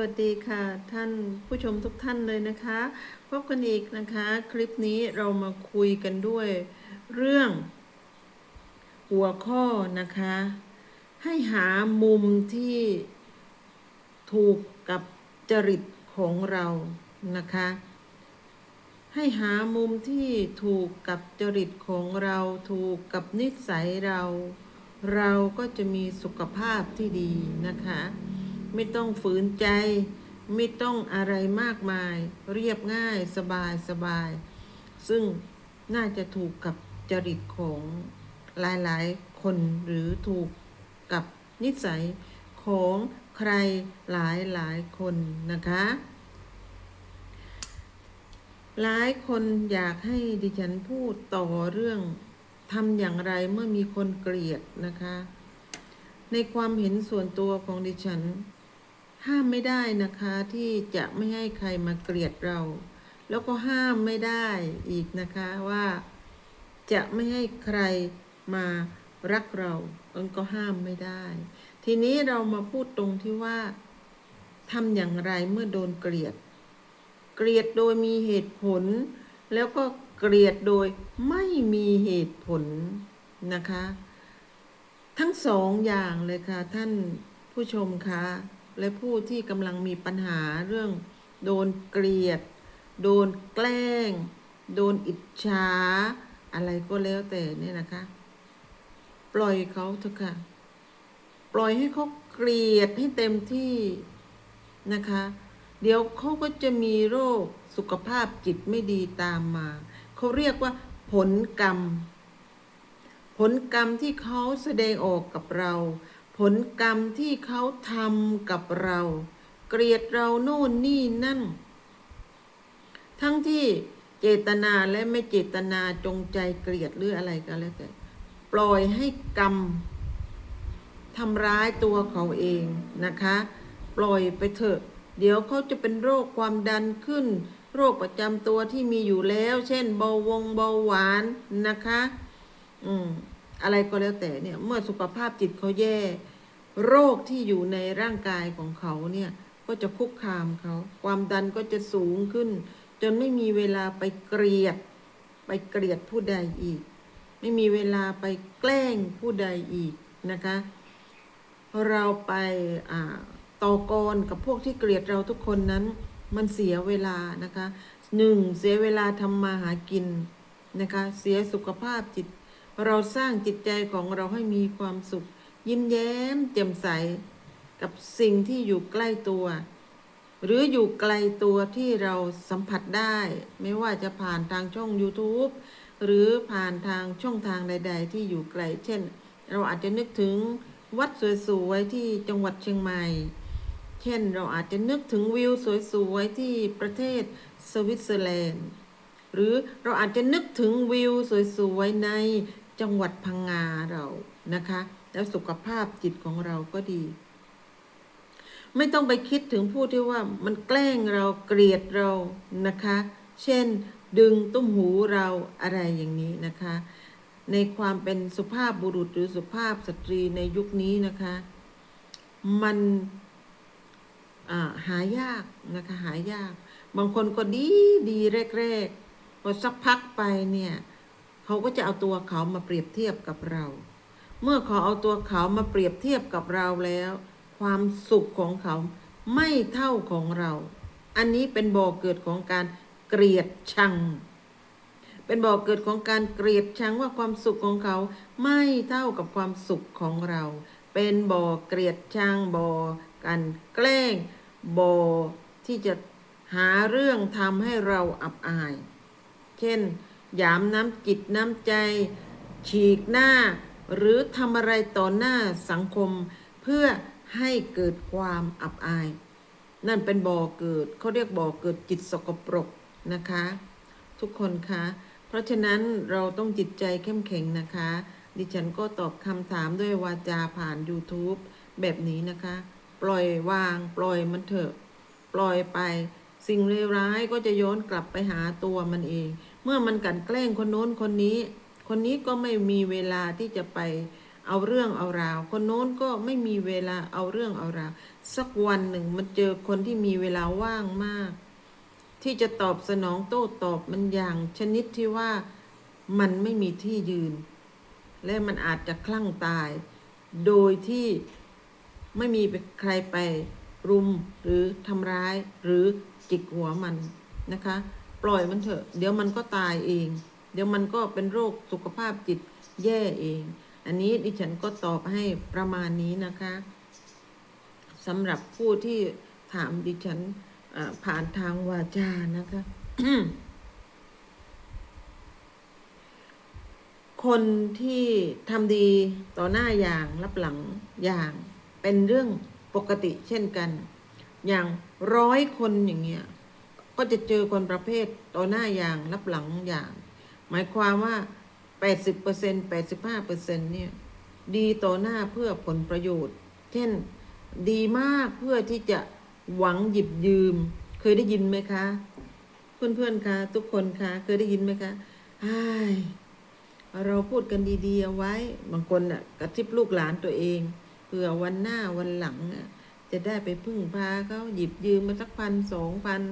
วัสดีค่ะท่านผู้ชมทุกท่านเลยนะคะพบกันอีกนะคะคลิปนี้เรามาคุยกันด้วยเรื่อง หัวข้อนะคะ ให้หามุมที่ถูกกับจริตของเรานะคะ ให้หามุมที่ถูกกับจริตของเราถูกกับนิสัยเรา เราก็จะมีสุขภาพที่ดีนะคะ ไม่ต้องฝืนใจ ไม่ต้องอะไรมากมาย เรียบง่ายสบายสบาย ซึ่งน่าจะถูกกับจริตของหลายๆ คนหรือถูกกับนิสัยของใครหลายหลายๆคนนะคะ หลายคนอยากให้ดิฉันพูดต่อเรื่องทำอย่างไรเมื่อมีคนเกลียดนะคะ ในความเห็นส่วนตัวของดิฉัน ห้ามไม่ได้นะคะที่จะไม่ให้ใครมาเกลียดเรา แล้วก็ห้ามไม่ได้อีกนะคะว่า จะไม่ให้ใครมารักเราเอิงก็ห้ามไม่ได้ ทีนี้เรามาพูดตรงที่ว่าทำอย่างไรเมื่อโดนเกลียด เกลียดโดยมีเหตุผล แล้วก็เกลียดโดยไม่มีเหตุผลนะคะ ทั้งสองอย่างเลยค่ะท่านผู้ชมคะ และผู้ที่กำลังมีปัญหาเรื่อง โดนเกลียด โดนแกล้ง โดนอิจฉาอะไรก็แล้วแต่เนี่ยนะคะ ปล่อยเขาเถอะค่ะ ปล่อยให้เขาเกลียดให้เต็มที่นะคะ เดี๋ยวเขาก็จะมีโรคสุขภาพจิตไม่ดีตามมาเขาเรียกว่า ผลกรรม ผลกรรมที่เขาแสดงออกกับเรา ผลกรรมที่เขาทำกับเรา เกลียดเราโน่นนี่นั่น ทั้งที่เจตนาและไม่เจตนาจงใจเกลียดหรืออะไรก็แล้วแต่ปล่อยให้กรรมทำร้ายตัวเขาเองนะคะ ปล่อยไปเถอะ เดี๋ยวเขาจะเป็นโรคความดันขึ้น โรคประจำตัวที่มีอยู่แล้ว เช่นเบาวงเบาหวานนะคะ อืม อะไรก็แล้วแต่เนี่ยเมื่อสุขภาพจิตเขาแย่ โรคที่อยู่ในร่างกายของเขาเนี่ยก็จะคุกคามเขา ความดันก็จะสูงขึ้น จนไม่มีเวลาไปเกลียด ไปเกลียดผู้ใดอีก ไม่มีเวลาไปแกล้งผู้ใดอีกนะคะเราไปต่อกรกับพวกที่เกลียดเราทุกคนนั้น มันเสียเวลานะคะหนึ่งเสียเวลาทำมาหากินนะคะ เสียสุขภาพจิต เราสร้างจิตใจของเราให้มีความสุข ยิ้มแย้มแจ่มใส กับสิ่งที่อยู่ใกล้ตัว หรืออยู่ไกลตัวที่เราสัมผัสได้ ไม่ว่าจะผ่านทางช่อง YouTube หรือผ่านทางช่องทางใด ๆ ที่อยู่ไกล เช่น เราอาจจะนึกถึงวัดสวยๆที่จังหวัดเชียงใหม่ เช่น เราอาจจะนึกถึงวิวสวยๆที่ประเทศสวิตเซอร์แลนด์ หรือเราอาจจะนึกถึงวิวสวยๆใน จังหวัดพังงาเรานะคะ แล้วสุขภาพจิตของเราก็ดี ไม่ต้องไปคิดถึงผู้ที่ว่ามันแกล้งเราเกลียดเรานะคะ เช่น ดึงตุ้มหูเราอะไรอย่างนี้นะคะ ในความเป็นสุภาพบุรุษหรือสุภาพสตรีในยุคนี้นะคะ มันหายากนะคะหายาก บางคนก็ดีดีแรกๆพอสักพักไปเนี่ย เขาก็จะเอาตัวเขามาเปรียบเทียบกับเรา เมื่อเขาเอาตัวเขามาเปรียบเทียบกับเราแล้ว ความสุขของเขาไม่เท่าของเรา อันนี้เป็นบ่อเกิดของการเกลียดชัง เป็นบ่อเกิดของการเกลียดชังว่าความสุขของเขาไม่เท่ากับความสุขของเรา เป็นบ่อเกลียดชังบ่อการแกล้งบ่อที่จะหาเรื่องทำให้เราอับอาย เช่น หยามน้ำจิตน้ำใจ ฉีกหน้า หรือทำอะไรต่อหน้าสังคม เพื่อให้เกิดความอับอาย นั่นเป็นบ่อเกิดเขาเรียกบ่อเกิดจิตสกปรกนะคะ ทุกคนคะเพราะฉะนั้นเราต้องจิตใจเข้มแข็งนะคะ ดิฉันก็ตอบคำถามด้วยวาจาผ่าน YouTube แบบนี้นะคะ ปล่อยวางปล่อยมันเถอะ ปล่อยไป สิ่งเลวร้ายก็จะย้อนกลับไปหาตัวมันเอง เมื่อมันกันแกล้งคนโน้นคนนี้ คนนี้ก็ไม่มีเวลาที่จะไปเอาเรื่องเอาราว คนโน้นก็ไม่มีเวลาเอาเรื่องเอาราว สักวันหนึ่งมันเจอคนที่มีเวลาว่างมาก ที่จะตอบสนองโต้ตอบมันอย่างชนิดที่ว่ามันไม่มีที่ยืน และมันอาจจะคลั่งตาย โดยที่ไม่มีใครไปรุมหรือทำร้ายหรือจิกหัวมันนะคะ ล่อยมันเถอะ เดี๋ยวมันก็ตายเอง เดี๋ยวมันก็เป็นโรคสุขภาพจิตแย่เอง อันนี้ดิฉันก็ตอบให้ประมาณนี้นะคะสำหรับผู้ที่ถามดิฉันผ่านทางวาจานะคะ คนที่ทำดีต่อหน้าอย่างรับหลังอย่างเป็นเรื่องปกติเช่นกัน อย่างร้อยคนอย่างเงี้ย ก็จะเจอคนประเภทต่อหน้าอย่างรับหลังอย่าง หมายความว่า 80% 85%เนี่ยดีต่อหน้าเพื่อผลประโยชน์ เช่นดีมากเพื่อที่จะหวังหยิบยืม เคยได้ยินไหมคะ เพื่อนๆคะทุกคนคะเคยได้ยินไหมคะไอ้เราพูดกันดีๆเอาไว้ บางคนน่ะกระทิบลูกหลานตัวเองเผื่อวันหน้าวันหลังจะได้ไปพึ่งพาเขาหยิบยืมมาสักพันสองพัน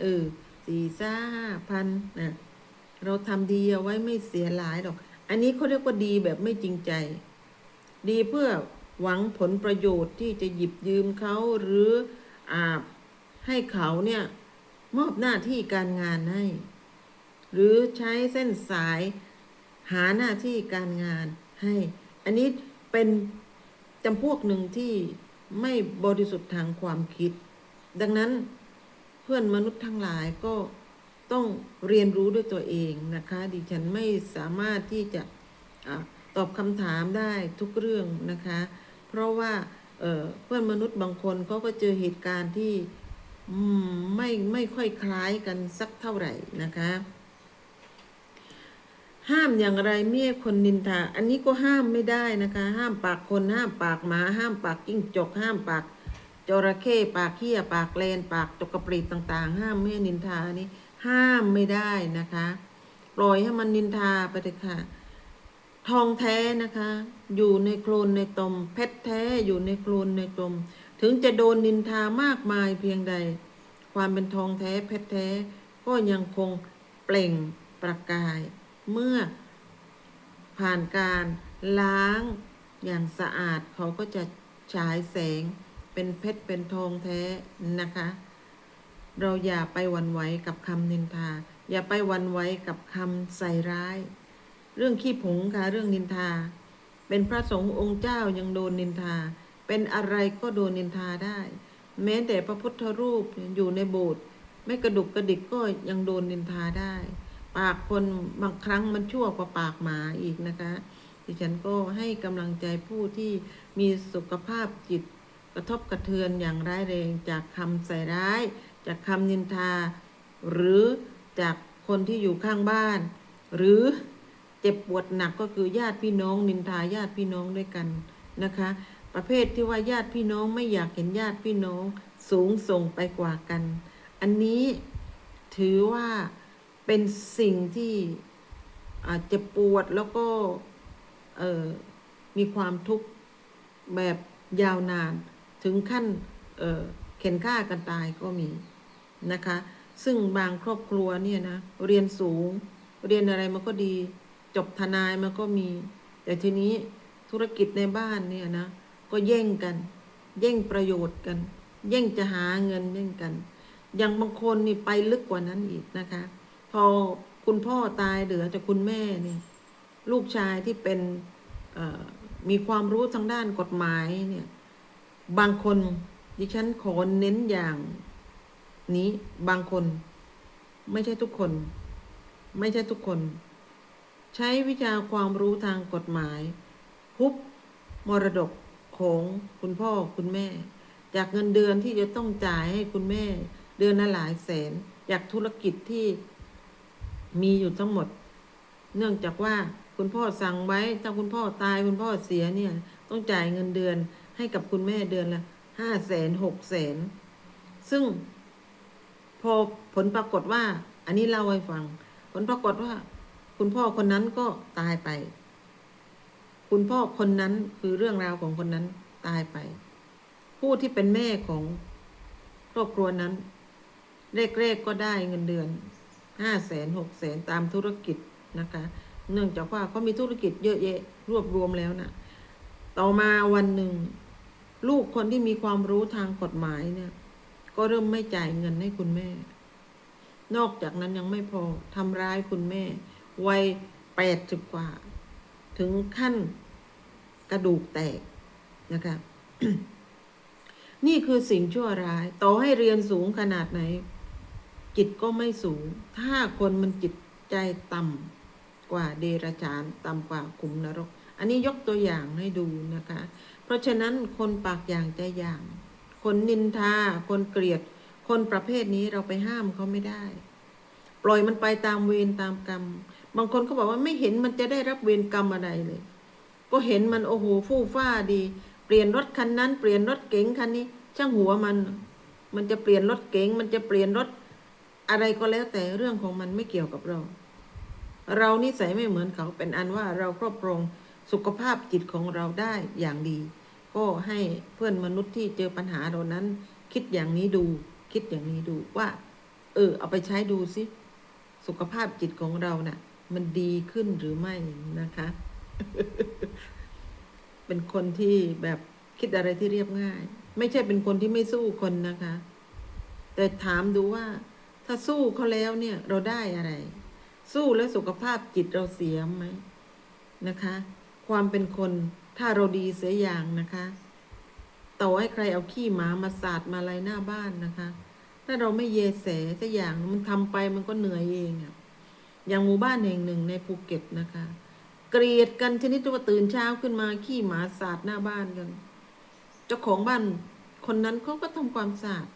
เออสี่ซ่าห้าพันนะเราทำดีเอาไว้ไม่เสียหลายหรอก อันนี้เขาเรียกว่าดีแบบไม่จริงใจ ดีเพื่อหวังผลประโยชน์ที่จะหยิบยืมเขาหรืออาให้เขาเนี่ยมอบหน้าที่การงานให้ หรือใช้เส้นสายหาหน้าที่การงานให้ อันนี้เป็นจำพวกหนึ่งที่ไม่บริสุทธิ์ทางความคิด ดังนั้น เพื่อนมนุษย์ทั้งหลายก็ต้องเรียนรู้ด้วยตัวเองนะคะ ดิฉันไม่สามารถที่จะอตอบคำถามได้ทุกเรื่องนะคะ เพราะว่าเเพื่อนมนุษย์บางคนเขาก็เจอเหตุการณ์ที่ไม่ไม่ค่อยคล้ายกันสักเท่าไหร่นะคะ ห้ามอย่างไรเมียคนนินทา อันนี้ก็ห้ามไม่ได้นะคะ ห้ามปากคนห้ามปากหมา ห้ามปากกิ้งจกห้ามปาก จระเข้ปากเขี้ยปากเลนปากจกกระปรีดต่างๆ ห้ามไม่ให้นินทานี่ห้ามไม่ได้นะคะปล่อยให้มันนินทาไปเถอะค่ะ ทองแท้นะคะ อยู่ในโคลนในตม เพชรแท้อยู่ในโคลนในตม ถึงจะโดนนินทามากมายเพียงใด ความเป็นทองแท้เพชรแท้ก็ยังคงเปล่งประกาย เมื่อผ่านการล้างอย่างสะอาดเขาก็จะฉายแสง เป็นเพชรเป็นทองแท้นะคะ เราอย่าไปหวันไหวกับคำนินทา อย่าไปหวันไหวกับคำใส่ร้าย เรื่องขี้ผงค่ะเรื่องนินทา เป็นพระสงฆ์องค์เจ้ายังโดนนินทา เป็นอะไรก็โดนนินทาได้ แม้แต่พระพุทธรูปอยู่ในโบสถ์ไม่กระดุกกระดิกก็ยังโดนนินทาได้ ปากคนบางครั้งมันชั่วกว่าปากหมาอีกนะคะ ดิฉันก็ให้กำลังใจผู้ที่มีสุขภาพจิต กระทบกระเทือนอย่างร้ายแรงจากคำใส่ร้าย จากคำนินทา หรือจากคนที่อยู่ข้างบ้าน หรือเจ็บปวดหนักก็คือญาติพี่น้องนินทาญาติพี่น้องด้วยกันนะคะ ประเภทที่ว่าญาติพี่น้องไม่อยากเห็นญาติพี่น้องสูงส่งไปกว่ากัน อันนี้ถือว่าเป็นสิ่งที่อาจจะปวดแล้วก็มีความทุกข์แบบยาวนาน ถึงขั้นเข็นฆ่ากันตายก็มีนะคะ ซึ่งบางครอบครัวเนี่ยนะเรียนสูง เรียนอะไรมันก็ดี จบทนายมันก็มี แต่ทีนี้ธุรกิจในบ้านเนี่ยนะก็แย่งกัน แย่งประโยชน์กัน แย่งจะหาเงินแย่งกันอย่างบางคนนี่ไปลึกกว่านั้นอีกนะคะ พอคุณพ่อตายเหลือแต่คุณแม่เนี่ยลูกชายที่เป็นมีความรู้ทางด้านกฎหมายเนี่ย บางคนดิฉันขอเน้นอย่างนี้บางคน ไม่ใช่ทุกคน ไม่ใช่ทุกคน ใช้วิชาความรู้ทางกฎหมายฮุบมรดกของคุณพ่อคุณแม่ จากเงินเดือนที่จะต้องจ่ายให้คุณแม่ เดือนละหลายแสน จากธุรกิจที่มีอยู่ทั้งหมด เนื่องจากว่าคุณพ่อสั่งไว้ถ้าคุณพ่อตายคุณพ่อเสียเนี่ย ต้องจ่ายเงินเดือน ให้กับคุณแม่เดือนละห้าแสนหกแสนซึ่ง พอผลปรากฏว่า อันนี้เล่าให้ฟัง ผลปรากฏว่า คุณพ่อคนนั้นก็ตายไป คุณพ่อคนนั้นคือเรื่องราวของคนนั้นตายไป ผู้ที่เป็นแม่ของครอบครัวนั้นแรกๆก็ได้เงินเดือนห้าแสนหกแสนตามธุรกิจนะคะ เนื่องจากว่าเขามีธุรกิจเยอะแยะรวบรวมแล้วน่ะ ต่อมาวันหนึ่ง ลูกคนที่มีความรู้ทางกฎหมายเนี่ย ก็เริ่มไม่จ่ายเงินให้คุณแม่ นอกจากนั้นยังไม่พอทำร้ายคุณแม่ วัยแปดสิบกว่า ถึงขั้นกระดูกแตกนะคะนี่คือสิ่งชั่วร้าย ต่อให้เรียนสูงขนาดไหน จิตก็ไม่สูง ถ้าคนมันจิตใจต่ำกว่าเดรัจฉาน ต่ำกว่าขุมนรก อันนี้ยกตัวอย่างให้ดูนะคะ เพราะฉะนั้นคนปากอย่างใจอย่าง คนนินทา คนเกลียด คนประเภทนี้เราไปห้ามเขาไม่ได้ ปล่อยมันไปตามเวรตามกรรม บางคนเขาบอกว่าไม่เห็นมันจะได้รับเวรกรรมอะไรเลย ก็เห็นมันโอ้โหฟู่ฟ้าดี เปลี่ยนรถคันนั้น เปลี่ยนรถเก๋งคันนี้ ช่างหัวมัน มันจะเปลี่ยนรถเก๋งมันจะเปลี่ยนรถอะไรก็แล้วแต่เรื่องของมันไม่เกี่ยวกับเรา เรานิสัยไม่เหมือนเขาเป็นอันว่าเราครอบครอง สุขภาพจิตของเราได้อย่างดี ก็ให้เพื่อนมนุษย์ที่เจอปัญหาเรานั้น คิดอย่างนี้ดู คิดอย่างนี้ดูว่า เออ เอาไปใช้ดูสิสุขภาพจิตของเรานะ่ะ มันดีขึ้นหรือไม่นะคะ เป็นคนที่แบบคิดอะไรที่เรียบง่าย ไม่ใช่เป็นคนที่ไม่สู้คนนะคะ แต่ถามดูว่า ถ้าสู้เขาแล้วเนี่ย เราได้อะไร สู้แล้วสุขภาพจิตเราเสียไหมนะคะ ความเป็นคนถ้าเราดีเสียอย่างนะคะต่อให้ใครเอาขี้หมามาสาดมาอะไรหน้าบ้านนะคะ ถ้าเราไม่เยแสสักอย่างมันทำไปมันก็เหนื่อยเองอะอย่างหมู่บ้านแห่งหนึ่งในภูเก็ตนะคะ เกลียดกันชนิดที่ว่าตื่นเช้าขึ้นมาขี้หมาสาดหน้าบ้านกันเจ้าของบ้านคนนั้นเขาก็ทำความสะอาด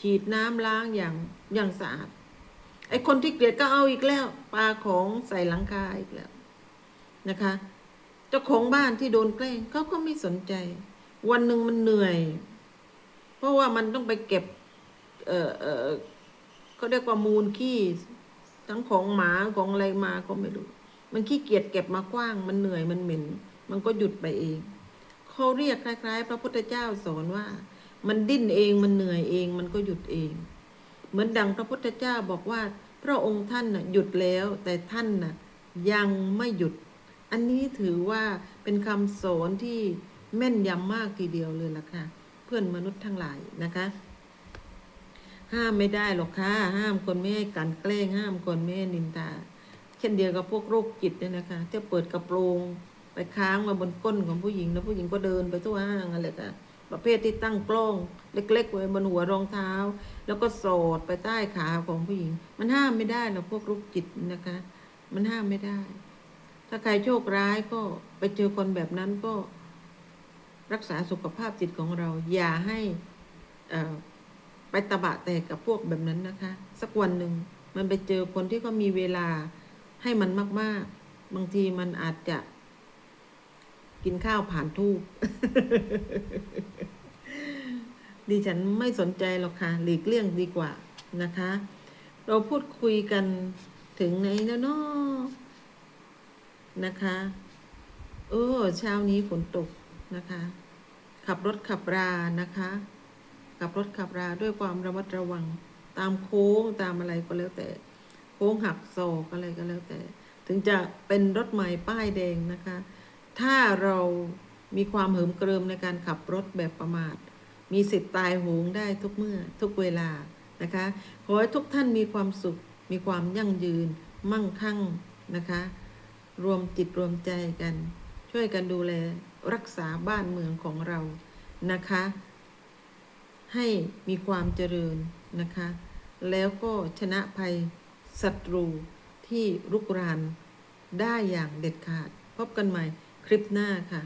ฉีดน้ำล้างอย่างอย่างสะอาดไอ้คนที่เกลียดก็เอาอีกแล้วปลาของใส่หลังคาอีกแล้วนะคะ เจ้าของบ้านที่โดนแกล้งเขาก็ไม่สนใจ วันหนึ่งมันเหนื่อย เพราะว่ามันต้องไปเก็บ เออเออเขาเรียกว่ามูลขี้ทั้งของหมาของอะไรมาก็ไม่รู้ มันขี้เกียจเก็บมากว้าง มันเหนื่อยมันเหม็น มันก็หยุดไปเองเขาเรียกคล้าย ๆ พระพุทธเจ้าสอนว่า มันดิ้นเองมันเหนื่อยเอง มันก็หยุดเอง เหมือนดังพระพุทธเจ้าบอกว่า พระองค์ท่านน่ะหยุดแล้ว แต่ท่านน่ะยังไม่หยุด อันนี้ถือว่าเป็นคำสอนที่แม่นยำมากทีเดียวเลยล่ะค่ะ เพื่อนมนุษย์ทั้งหลายนะคะ ห้ามไม่ได้หรอกค่ะห้ามคนไม่ให้กลันแกล้งห้ามคนไม่ให้นินทาเช่นเดียวกับพวกโรคจิตเนี่ยนะคะจะเปิดกระโปรงไปค้างมาบนก้นของผู้หญิงแล้วผู้หญิงก็เดินไปทั่วห้างอะไรกันประเภทที่ตั้งกล้องเล็กๆไว้บนหัวรองเท้า แล้วก็สอดไปใต้ขาของผู้หญิง มันห้ามไม่ได้หรอกพวกโรคจิตนะคะ มันห้ามไม่ได้ ถ้าใครโชคร้ายก็ไปเจอคนแบบนั้นก็รักษาสุขภาพจิตของเรา อย่าให้ไปตะบะแตกกับพวกแบบนั้นนะคะ สักวันหนึ่งมันไปเจอคนที่เขามีเวลาให้มันมาก ๆ บางทีมันอาจจะ กินข้าวผ่านทูบดิฉันไม่สนใจหรอกค่ะ หลีกเลี่ยงดีกว่านะคะ เราพูดคุยกันถึงไหนแล้วเนาะ นะคะ เออเช้านี้ฝนตกนะคะ ขับรถขับรานะคะ ขับรถขับราด้วยความระมัดระวัง ตามโค้งตามอะไรก็แล้วแต่ โค้งหักศอกอะไรก็แล้วแต่ ถึงจะเป็นรถใหม่ป้ายแดงนะคะ ถ้าเรามีความเหิมเกริมในการขับรถแบบประมาท มีสิทธิ์ตายโหงได้ทุกเมื่อทุกเวลานะคะ ขอให้ทุกท่านมีความสุข มีความยั่งยืน มั่งคั่งนะคะ รวมจิตรวมใจกัน ช่วยกันดูแลรักษาบ้านเมืองของเรานะคะ ให้มีความเจริญนะคะ แล้วก็ชนะภัยศัตรูที่รุกรานได้อย่างเด็ดขาด พบกันใหม่คลิปหน้าค่ะ